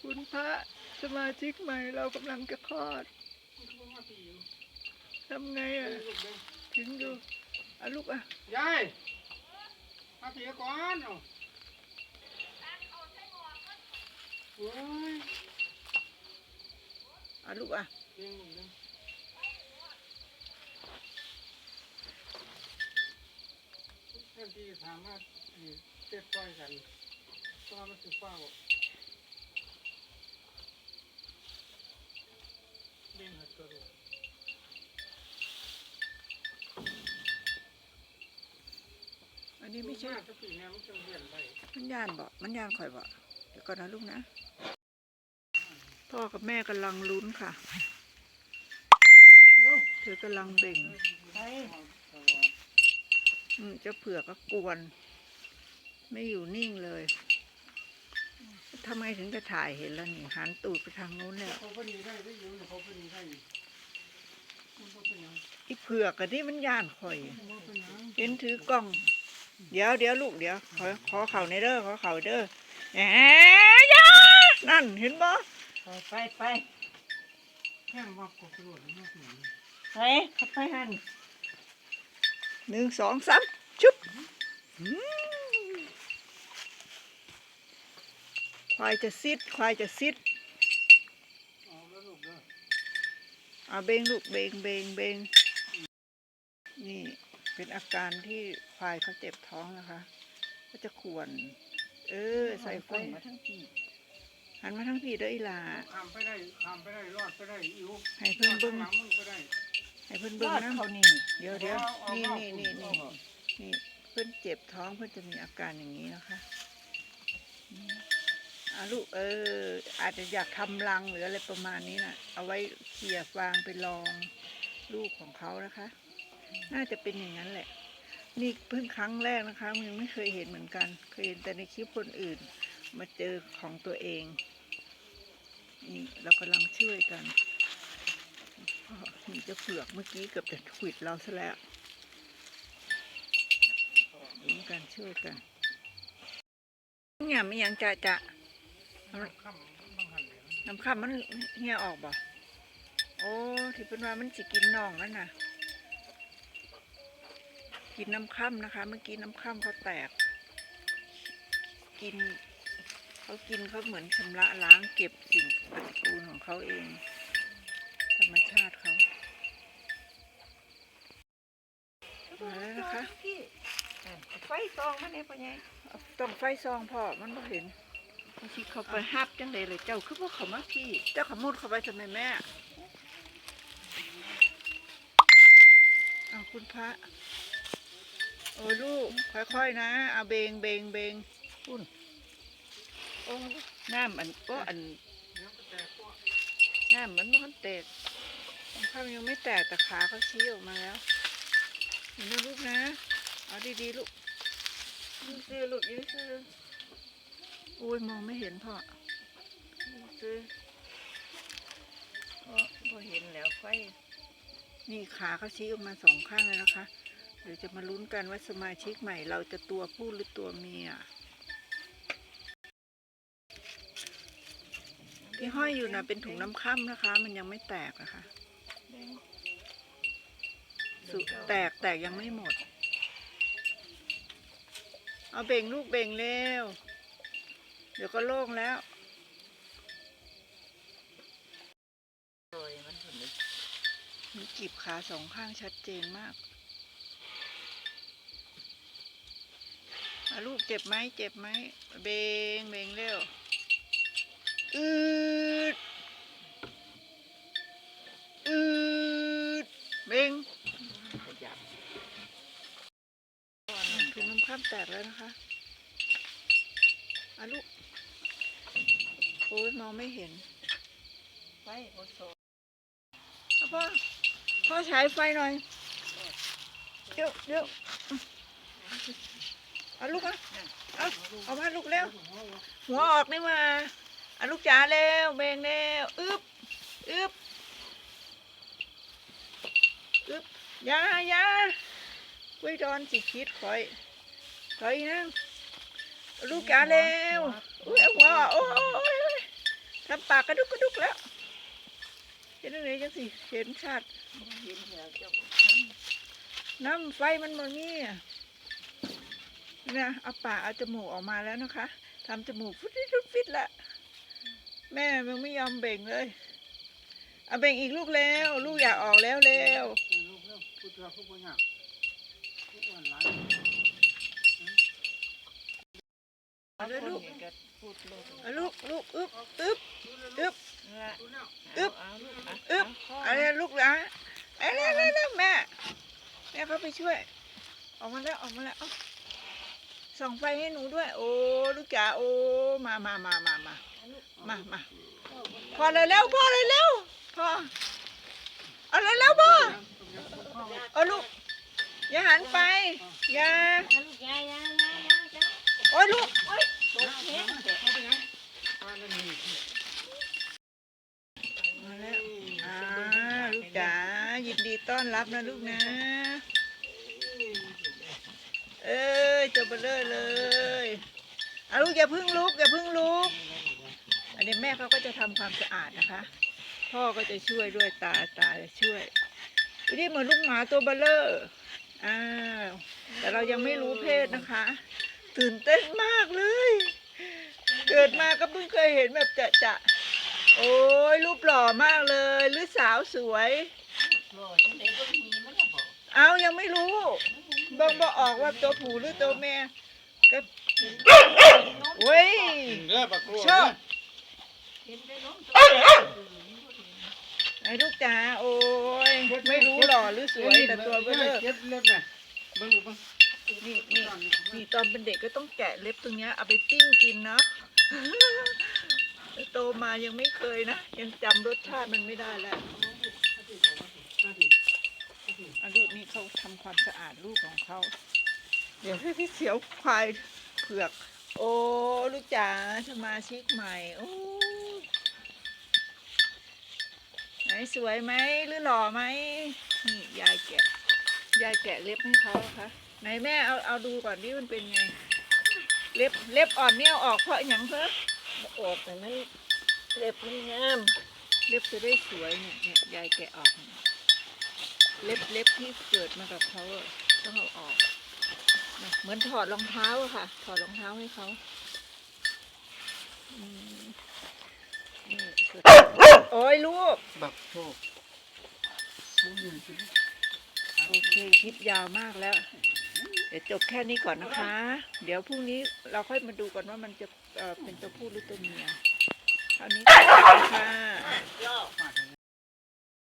คุณพระสมาชิกใหม่เรากำลังจะคลอดทำไงอะถึงอยู่อะลูกอะยายมาเสียก่อนเอาโอ้ยอะลูกอะเลี้ยงลูกเลี้ยงแทนที่จะถามว่าสิเจ็บต้อยกันก็มันสิเฝ้าเลี้ยงหัดกระดูก อันนี้ไม่ใช่กาสักปีแม่มันจะเรียนได้มันยานบ่ มันยานข่อยบ่เดี๋ยวก่อนนะลูกนะ พ่อกับแม่กำลังลุ้นค่ะ เธอกำลังเบ่งอืมเจ้าเผือกก็กวน ไม่อยู่นิ่งเลย ทำไมถึงจะถ่ายเห็นแล้วนี่หันตูดไปทางนู้นแล้วเขาพอดีได้ได้อยู่เขาพอดีได้อยู่มันบ่เป็นหยังอีเผือกอะที่มันย่านข่อยเห็นถือกล้อง เดี๋ยวเดี๋ยวลูกเดี๋ยวขอขอเข่าในเด้อขอเข่าเด้อแหมยานั่นเห็นบ่ไปไปแค่ว่ากดกระโดดมากไปไปหันหนึ่งสองสามชุบอืม ควายจะซิด ควายจะซิดเอาแล้วลูกเด้อเอาเบงลูกเบงเบงเบงนี่เป็นอาการที่ควายเขาเจ็บท้องนะคะ ก็จะขวน เออ ใส่ไฟมาทั้งปีหันมาทั้งพี่เด้ออีหลาข้ามไปได้ข้ามไปได้รอดไปได้อิ๋วให้เพื่อนเบิ้งรอดข้างหลังมึงก็ได้ให้เพื่อนรเบิ้งอดนะเขานี่เดี๋ยวเดี๋ยวเอาเอานี่เอานี่นี่เอานี่นี่เพื่อนเจ็บท้องเพื่อนจะมีอาการอย่างนี้นะคะอืมอะ ลูกเออ อาจจะอยากทำรังหรืออะไรประมาณนี้น่ะ เอาไว้เขี่ยฟางไปลองลูกของเขานะคะ น่าจะเป็นอย่างนั้นแหละ นี่เพิ่งครั้งแรกนะคะมันยังไม่เคยเห็นเหมือนกัน เคยเห็นแต่ในคลิปคนอื่น มาเจอของตัวเอง นี่เรากำลังช่วยกันพ่อนี่จะเผือกเมื่อกี้เกือบจะขวิดเราซะแล้วร่วมกันช่วยกันเนี่ยไม่ยังจะจะ นเลยนะน้ำข้ามมันเหี่ยออกบ่โอ้ที่เป็นว่ามันสิกินน่องนั่นน่ะ กินน้ำข้ามนะคะ เมื่อกี้น้ำข้ามเขาแตก กินเขากินเขาเหมือนชำระล้างเก็บสิ่งปฏิกูลของเขาเอง ธรรมชาติเขามาแล้วนะคะไฟซองมันเนี่ยพ่อใหญ่ต้องไฟซองพ่อมันไม่เห็น บางทีเขาไปฮับจังเลยเลยเจ้าคือพวกเขามาพี่ เจ้าขมุดเขาไปทำไมแม่เอาคุณพระโอ้ลูกค่อยๆนะเอาเบงเบงเบงพุ่นโอ้น้ำอันก็อันน้ำมันมันแตกข้าวยังไม่แตกแต่ขาเขาชี้ออกมาแล้วเห็นนะลูกนะ เอาดีๆลูกยืนซื้อลูกยืนซื้อ อ้ยมองไม่เห็นพ่อยืนซื้อพอพอเห็นแล้วไฟนี่ขาเขาชี้ออกมาสองข้างเลยนะคะ เดี๋ยวจะมาลุ้นกันว่าสมาชิกใหม่ เราจะตัวผู้หรือตัวเมียที่ห้อยอยู่นะเป็นถุงน้ำค่ำนะคะ มันยังไม่แตกนะคะแดงสุแตกแตกยังไม่หมด เอาเบ่งลูกเบ่งเร็วเดี๋ยวก็โล่งแล้วโรยมันเห็นไหมมีกีบขาสองข้างชัดเจนมากอะลูกเจ็บไหมเจ็บไหมเบงเบงเร็วอืดอืดเบงขยับถุงน้ำข้ามแตกแล้วนะคะ อะลูกโอ้ยมองไม่เห็น ไฟโอโซ่พ่อ พ่อฉายไฟหน่อย เดี๋ยวเดี๋ยวเอาลูกอะเอาเอามาลูกเร็ว หัวออกนี่มาเอาลูกจ๋าเร็วเบงเร็วอึบอึบอึบยายาไว้ดอนสิคิดคอยคอยนะ ลูกจ๋าเร็วอุ้ยเอาหัวโอ้ยโอ้ยโอ้ยากกระดุกกระดุกแล้วเห็นอะไรจังสิเห็นชัดเห็นแล้วเจ้าทน้ำไฟมันมันนี่นะเอาปากเอาจมูกออกมาแล้วนะคะทำจมูกฟุดฟิดฟุดฟิดละแม่มันไม่ยอมเบ่งเลยเอาเบ่งอีกลูกแล้ว ลูกอยากออกแล้วเร็วลูกเร็วพูดเถอะพูดบ่ากพูดอ่อนหลายำ เอาลูกก็พูดลูกเอาลูกลูกอึ๊บอึ๊บอึ๊บละดูแล้วอึ๊บเอาลูกะอึ๊บเาอะไรลูกนะเอ้ยเร็วเร็วเร็วแม่แม่เขาไปช่วย ออกมาแล้วออกมาแล้วเอาส่องไฟให้หนูด้วย โอ้ลูกจ๋าโอ้มามามามามามามาพอเลยแล้วพอเลยแล้วพอเอาเลยแล้วพ่อเอาลูกอย่าหันไปอย่า เอาลูกยายยายยายยายจ้ะ โอ้ยลูก ตกเห็นเด็ก เข้าไปยังอ่านั่นนี่ มาแล้วอ่าลูกจ๋า ยินดีต้อนรับนะลูกนะ เอ้ยเจะเบลอเลยเอาลูกอย่าพึ่งลุกอย่าพึ่งลุก อันนี้แม่เขาก็จะทำความสะอาดนะคะ พ่อก็จะช่วยด้วยตาตาจะช่วยอันนี้เหมือนลูกหมาตัวเบลเลอร์อ้าวแต่เรายังไม่รู้เพศนะคะ ตื่นเต้นมากเลย เกิดมาก็เพิ่งเคยเห็นแบบจะจะโอ้ยรูปหล่อมากเลย หรือสาวสวย โลจังได๋บ่มีมันก็บอกเอายังไม่รู้เบิ่งบ่ออกว่าตัวผู้หรือตัวแม่ก็เว้ยเด้อบักโลชอบเห็นได้ล้มไอ้ลูกจ๋าโอ้ยไม่รู้หล่อหรือสวยแต่ตัวเบลเลอร์เก็บเล็บน่ะเบิ่งดูเบิ่งนี่นี่นี่ตอนเป็นเด็กก็ต้องแกะเล็บตรงเนี้ยเอาไปปิ้งกินเนาะแต่โตมายังไม่เคยนะ ยังจำรสชาติมันไม่ได้แล้ว อาลูกนี่เขาทำความสะอาดลูกของเขาเดี๋ยวให้พี่เสียวควายเผือก โอ้ลูกจ๋าสมาชิกใหม่โอ้ไหนสวยไหมหรือหล่อไหมนี่ยายแกะยายแกะเล็บให้เขานะคะไหนแม่เอาเอาดูก่อนดิมันเป็นไง เล็บเล็บอ่อนเนี่ยเอาออกเพราะอย่างเพิ่มออกแต่มันเล็บมันงาม เล็บจะได้สวยเนี่ยเนี่ยยายแกะออก เล็บเล็บที่เกิดมากับเขาต้องเอาออก เหมือนถอดรองเท้าค่ะ ถอดรองเท้าให้เขาโอ้ยลูก บักโชคโอเคคลิปยาวมากแล้ว เดี๋ยวจบแค่นี้ก่อนนะคะ เดี๋ยวพรุ่งนี้เราค่อยมาดูกันว่ามันจะเเป็นตัวผู้หรือตัวเมียคราวนี้